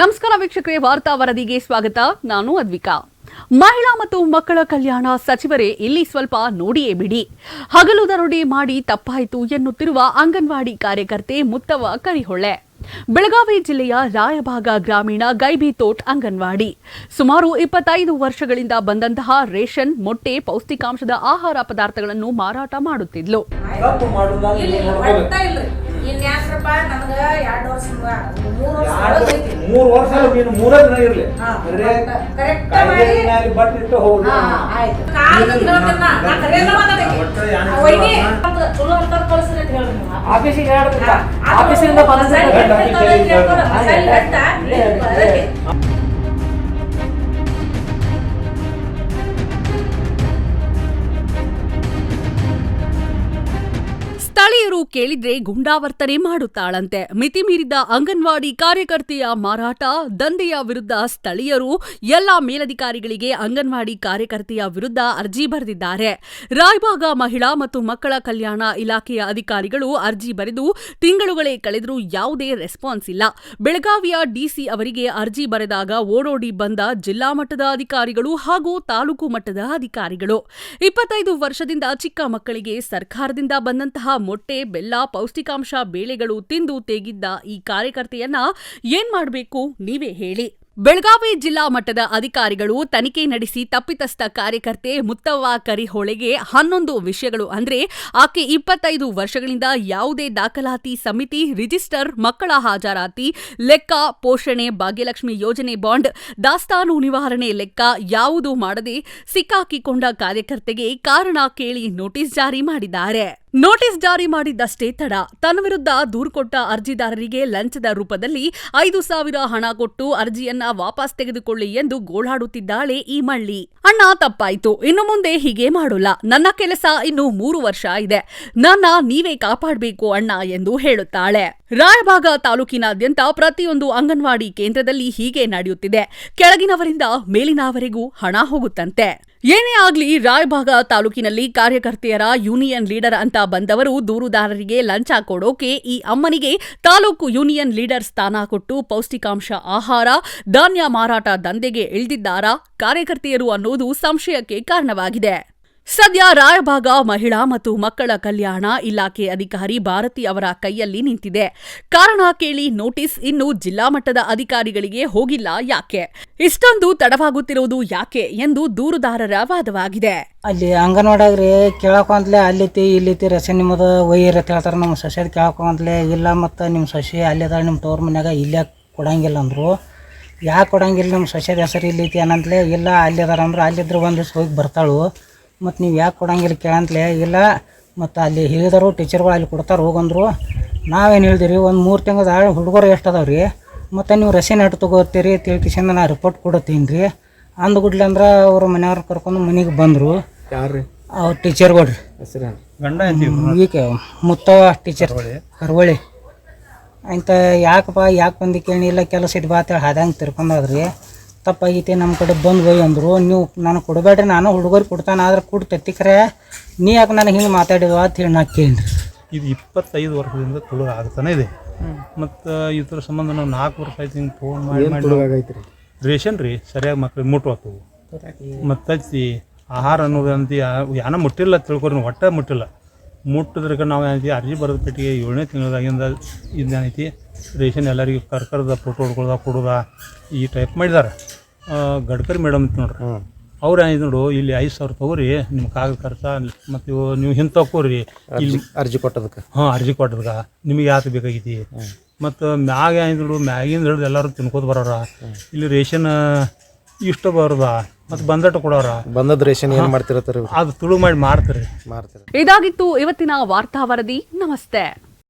ನಮಸ್ಕಾರ ವೀಕ್ಷಕರೇ ವಾರ್ತಾ ವರದಿಗೆ ಸ್ವಾಗತ. ನಾನು ಅದ್ವಿಕಾ. ಮಹಿಳಾ ಮತ್ತು ಮಕ್ಕಳ ಕಲ್ಯಾಣ ಸಚಿವರೇ ಇಲ್ಲಿ ಸ್ವಲ್ಪ ನೋಡಿಯೇ ಬಿಡಿ. ಹಗಲು ದರೋಡೆ ಮಾಡಿ ತಪ್ಪಾಯಿತು ಎನ್ನುತ್ತಿರುವ ಅಂಗನವಾಡಿ ಕಾರ್ಯಕರ್ತೆ ಮುತ್ತವ ಕರಿಹೊಳೆ. ಬೆಳಗಾವಿ ಜಿಲ್ಲೆಯ ರಾಯಭಾಗ ಗ್ರಾಮೀಣ ಗೈಬಿತೋಟ್ ಅಂಗನವಾಡಿ. ಸುಮಾರು ಇಪ್ಪತ್ತೈದು ವರ್ಷಗಳಿಂದ ಬಂದಂತಹ ರೇಷನ್ ಮೊಟ್ಟೆ ಪೌಷ್ಟಿಕಾಂಶದ ಆಹಾರ ಪದಾರ್ಥಗಳನ್ನು ಮಾರಾಟ ಮಾಡುತ್ತಿದ್ಲು. ತಪ್ಪು ಮಾಡುದಾಗ ಎರಡು ವರ್ಷ ಮೂರ್ ವರ್ಷ. ಮೂರು ವರ್ಷ ನೀನು ಮೂರೇ ದಿನ ಇರ್ಲಿ. ಕಾಯಿಲೆ ಮಾಡಿ- ಬಟ್ ಇಟ್ಟು ಆಯ್ತು. ಚಲೋ ಅಂತ ಕಳ್ಸ್ರಿ ಅಂತ. ಆಫೀಸಿಗೆ ಆಫೀಸಿಂದ ಬಂದ ಸ್ಥಳೀಯರು ಕೇಳಿದ್ರೆ ಗುಂಡಾವರ್ತನೆ ಮಾಡುತ್ತಾಳಂತೆ. ಮಿತಿ ಮೀರಿದ ಅಂಗನವಾಡಿ ಕಾರ್ಯಕರ್ತೆಯ ಮಾರಾಟ, ದಂಧೆಯ ವಿರುದ್ಧ ಸ್ಥಳೀಯರು ಎಲ್ಲ ಮೇಲಧಿಕಾರಿಗಳಿಗೆ ಅಂಗನವಾಡಿ ಕಾರ್ಯಕರ್ತೆಯ ವಿರುದ್ಧ ಅರ್ಜಿ ಬರೆದಿದ್ದಾರೆ. ರಾಯಬಾಗ ಮಹಿಳಾ ಮತ್ತು ಮಕ್ಕಳ ಕಲ್ಯಾಣ ಇಲಾಖೆಯ ಅಧಿಕಾರಿಗಳು ಅರ್ಜಿ ಬರೆದು ತಿಂಗಳುಗಳೇ ಕಳೆದರೂ ಯಾವುದೇ ರೆಸ್ಪಾನ್ಸ್ ಇಲ್ಲ. ಬೆಳಗಾವಿಯ ಡಿಸಿ ಅವರಿಗೆ ಅರ್ಜಿ ಬರೆದಾಗ ಓಡೋಡಿ ಬಂದ ಜಿಲ್ಲಾ ಮಟ್ಟದ ಅಧಿಕಾರಿಗಳು ಹಾಗೂ ತಾಲೂಕು ಮಟ್ಟದ ಅಧಿಕಾರಿಗಳು. ಇಪ್ಪತ್ತೈದು ವರ್ಷದಿಂದ ಚಿಕ್ಕ ಮಕ್ಕಳಿಗೆ ಸರ್ಕಾರದಿಂದ ಬಂದಂತಹ ಮೊಟ್ಟೆ ಬೆಲ್ಲ, ಪೌಷ್ಟಿಕಾಂಶ, ಬೇಳೆಗಳು ತಿಂದು ತೇಗಿದ್ದ ಈ ಕಾರ್ಯಕರ್ತೆಯನ್ನ ಏನ್ ಮಾಡಬೇಕು ನೀವೇ ಹೇಳಿ. ಬೆಳಗಾವಿ ಜಿಲ್ಲಾ ಮಟ್ಟದ ಅಧಿಕಾರಿಗಳು ತನಿಖೆ ನಡೆಸಿ ತಪ್ಪಿತಸ್ಥ ಕಾರ್ಯಕರ್ತೆ ಮುತ್ತವ್ವ ಕರಿಹೊಳೆಗೆ ಹನ್ನೊಂದು ವಿಷಯಗಳು ಅಂದ್ರೆ ಆಕೆ ಇಪ್ಪತ್ತೈದು ವರ್ಷಗಳಿಂದ ಯಾವುದೇ ದಾಖಲಾತಿ ಸಮಿತಿ, ರಿಜಿಸ್ಟರ್, ಮಕ್ಕಳ ಹಾಜರಾತಿ, ಲೆಕ್ಕ, ಪೋಷಣೆ, ಭಾಗ್ಯಲಕ್ಷ್ಮಿ ಯೋಜನೆ ಬಾಂಡ್, ದಾಸ್ತಾನು ನಿವಾರಣೆ ಲೆಕ್ಕ ಯಾವುದೂ ಮಾಡದೆ ಸಿಕ್ಕಾಕಿಕೊಂಡ ಕಾರ್ಯಕರ್ತೆಗೆ ಕಾರಣ ಕೇಳಿ ನೋಟಿಸ್ ಜಾರಿ ಮಾಡಿದ್ದಾರೆ. ನೋಟಿಸ್ ಜಾರಿ ಮಾಡಿದ್ದಷ್ಟೇ ತಡ. ತನ್ನ ವಿರುದ್ಧ ದೂರು ಕೊಟ್ಟ ಅರ್ಜಿದಾರರಿಗೆ ಲಂಚದ ರೂಪದಲ್ಲಿ ಐದು ಸಾವಿರ ಹಣ ಕೊಟ್ಟು ಅರ್ಜಿಯನ್ನ ವಾಪಸ್ ತೆಗೆದುಕೊಳ್ಳಿ ಎಂದು ಗೋಳಾಡುತ್ತಿದ್ದಾಳೆ ಈ ಮಳ್ಳಿ. ಅಣ್ಣ, ತಪ್ಪಾಯ್ತು. ಇನ್ನು ಮುಂದೆ ಹೀಗೆ ಮಾಡೋಲ್ಲ. ನನ್ನ ಕೆಲಸ ಇನ್ನು ಮೂರು ವರ್ಷ ಇದೆ. ನನ್ನ ನೀವೇ ಕಾಪಾಡಬೇಕು ಅಣ್ಣ ಎಂದು ಹೇಳುತ್ತಾಳೆ. ರಾಯಭಾಗ ತಾಲೂಕಿನಾದ್ಯಂತ ಪ್ರತಿಯೊಂದು ಅಂಗನವಾಡಿ ಕೇಂದ್ರದಲ್ಲಿ ಹೀಗೆ ನಡೆಯುತ್ತಿದೆ. ಕೆಳಗಿನವರಿಂದ ಮೇಲಿನವರೆಗೂ ಹಣ ಹೋಗುತ್ತಂತೆ. ಏನೇ ಆಗ್ಲಿ ರಾಯಭಾಗ ತಾಲೂಕಿನಲ್ಲಿ ಕಾರ್ಯಕರ್ತೆಯರ ಯೂನಿಯನ್ ಲೀಡರ್ ಅಂತ ಬಂದವರು ದೂರುದಾರರಿಗೆ ಲಂಚ ಕೊಡೋಕೆ ಈ ಅಮ್ಮನಿಗೆ ತಾಲೂಕು ಯೂನಿಯನ್ ಲೀಡರ್ ಸ್ಥಾನ ಕೊಟ್ಟು ಪೌಷ್ಟಿಕಾಂಶ ಆಹಾರ, ಧಾನ್ಯ ಮಾರಾಟ ದಂಧೆಗೆ ಇಳಿದಿದ್ದಾರಾ ಕಾರ್ಯಕರ್ತೆಯರು ಅನ್ನೋದು ಸಂಶಯಕ್ಕೆ ಕಾರಣವಾಗಿದೆ. ಸದ್ಯ ರಾಯಭಾಗ ಮಹಿಳಾ ಮತ್ತು ಮಕ್ಕಳ ಕಲ್ಯಾಣ ಇಲಾಖೆ ಅಧಿಕಾರಿ ಭಾರತಿ ಅವರ ಕೈಯಲ್ಲಿ ನಿಂತಿದೆ. ಕಾರಣ ಕೇಳಿ ನೋಟಿಸ್ ಇನ್ನು ಜಿಲ್ಲಾ ಮಟ್ಟದ ಅಧಿಕಾರಿಗಳಿಗೆ ಹೋಗಿಲ್ಲ ಯಾಕೆ? ಇಷ್ಟೊಂದು ತಡವಾಗುತ್ತಿರುವುದು ಯಾಕೆ ಎಂದು ದೂರುದಾರರ ವಾದವಾಗಿದೆ. ಅಲ್ಲಿ ಅಂಗನವಾಡಿ ಕೇಳಕೊಂತ್ಲೆ ಅಲ್ಲಿತಿ ಇಲ್ಲಿತಿ ರಸೆ ನಿಮ್ಮದು ಒಯ್ಯಿರಿ ಹೇಳ್ತಾರೆ ನಮ್ಮ ಸೊಸೆದು ಕೇಳಕೊಂತ್ಲೆ ಇಲ್ಲ ಮತ್ತು ನಿಮ್ಮ ಸಸಿ ಅಲ್ಲಿದ ನಿಮ್ಮ ತೋರ್ ಮನ್ಯಾಗ ಇಲ್ಲೇ ಕೊಡಂಗಿಲ್ಲ ಅಂದರು. ಯಾಕೆ ಕೊಡಂಗಿಲ್ಲ ನಮ್ಮ ಸಸ್ಯದ ಹೆಸರು ಇಲ್ಲೈತಿ ಏನಂತಲೇ ಇಲ್ಲ ಅಲ್ಲಿದಾರ ಅಂದ್ರೆ. ಅಲ್ಲಿದ್ರೆ ಒಂದು ದಿವ್ಸ ಹೋಗಿ ಬರ್ತಾಳು. ಮತ್ತು ನೀವು ಯಾಕೆ ಕೊಡಂಗಿಲ್ಲ ಕೇಳಂತಲೇ? ಇಲ್ಲ ಮತ್ತು ಅಲ್ಲಿ ಹೇಳಿದರು ಟೀಚರ್ಗಳು ಅಲ್ಲಿ ಕೊಡ್ತಾರೆ ಹೋಗಂದ್ರು. ನಾವೇನು ಹೇಳಿದಿರಿ ಒಂದು ಮೂರು ತಿಂಗಳ ಹುಡುಗರು ಎಷ್ಟು ಅದಾವೆ ರೀ? ಮತ್ತು ನೀವು ರಸಿ ಎಟ್ಟು ತಗೋತೀರಿ ತಿಳ್ಕಿಸಿಂದ ನಾ ರಿಪೋರ್ಟ್ ಕೊಡತ್ತೀನಿ ರೀ. ಅಂದ್ಗುಡ್ಲಿ ಅಂದ್ರೆ ಅವರು ಮನೆಯವ್ರು ಕರ್ಕೊಂಡು ಮನೆಗೆ ಬಂದರು. ಅವ್ರು ಅವ್ರ ಟೀಚರ್ಗಳು ರೀ. ವೀಕೆ ಮುತ್ತವ ಟೀಚರ್ ಕರ್ವಳಿ ಅಂತ ಯಾಕಪ್ಪ ಯಾಕೆ ಬಂದು ಕೇಳಿ ಇಲ್ಲ ಕೆಲಸ ಇದು ಬಾತ್ ಹೇಳಿ ಹಾದಂಗೆ ತಿರ್ಕೊಂಡಾದ್ರಿ ತಪ್ಪಾಗೈತಿ ನಮ್ಮ ಕಡೆ ಬಂದು ಹೋಯ್ ಅಂದರು. ನೀವು ನಾನು ಕೊಡಬೇಡ್ರಿ ನಾನು ಹುಡುಗರು ಕೊಡ್ತಾನೆ ಆದ್ರೆ ಕೊಡ್ತೈತಿ ತೆತ್ತಿಕ್ರೆ. ನೀ ಯಾಕೆ ನನಗೆ ಹಿಂಗೆ ಮಾತಾಡಿದ್ವ ಅಂತ ಹೇಳಿ ನಾ ಕೇಳಿ ಇದು ಇಪ್ಪತ್ತೈದು ವರ್ಷದಿಂದ ತುಳು ಆಗ್ತಾನೆ ಇದೆ. ಮತ್ತು ಇದ್ರ ಸಂಬಂಧ ನಾವು ನಾಲ್ಕು ವರ್ಷ ಆಯ್ತು ಹಿಂಗೆ ಫೋನ್ ಮಾಡಿ ರೇಷನ್ ರೀ ಸರಿಯಾಗಿ ಮಕ್ಳಿಗೆ ಮುಟ್ಟುವತ್ತು ಮತ್ತು ಆಹಾರ ಅನ್ನೋದಂತ ಯಾನ ಮುಟ್ಟಿಲ್ಲ ತಿಳ್ಕೊರಿ ಒಟ್ಟ ಮುಟ್ಟಿಲ್ಲ. ಮುಟ್ಟಿದ್ರಕ ನಾವು ಏನೈತಿ ಅರ್ಜಿ ಬರೆದ ಪೆಟ್ಟಿಗೆ ಏಳನೇ ತಿಂಗಳದಾಗಿಂದ ಇದೇನೈತಿ ರೇಷನ್ ಎಲ್ಲರಿಗೂ ಕರ್ಕರ್ದ ಫೋಟೋ ಹೊಡ್ಕೊಳ್ದ ಕೊಡೋದ ಈ ಟೈಪ್ ಮಾಡಿದಾರೆ. ಆ, ಗಡ್ಕರಿ ಮೇಡಮ್ ಅಂತ ನೋಡ್ರಿ. ಅವ್ರು ಏನಿದ್ ನೋಡು ಇಲ್ಲಿ ಐದು ಸಾವಿರ ತಗೋರಿ ನಿಮ್ಮ ಕಾಗದ ಖರ್ಚ ಮತ್ತು ಇವು ನೀವು ಹಿಂಗೆ ತಗೋರಿ ಇಲ್ಲಿ ಅರ್ಜಿ ಕೊಟ್ಟದಕ್ಕೆ? ಹಾಂ ಅರ್ಜಿ ಕೊಟ್ಟದ್ಗ ನಿಮಗೆ ಯಾತು ಬೇಕಾಗೈತಿ? ಮತ್ತು ಮ್ಯಾಗ ಏನಿದ್ರು ನೋಡು ಮ್ಯಾಗಿಂದ ಹಿಡಿದು ಎಲ್ಲರೂ ತಿನ್ಕೋತ ಬರೋರ. ಇಲ್ಲಿ ರೇಷನ್ ಇಷ್ಟು ಬರೋದ ಮತ್ತು ಬಂದಟ್ಟು ಕೊಡೋರ. ಬಂದದ ರೇಷನ್ ಏನು ಮಾಡ್ತಿರತ್ತಾರೆ ಅದು ತುಳು ಮಾಡಿ ಮಾರ್ತಾರೆ. ಮಾಡ್ತಾರೆ ಇದಾಗಿತ್ತು ಇವತ್ತಿನ ವಾರ್ತಾ ವರದಿ ನಮಸ್ತೆ.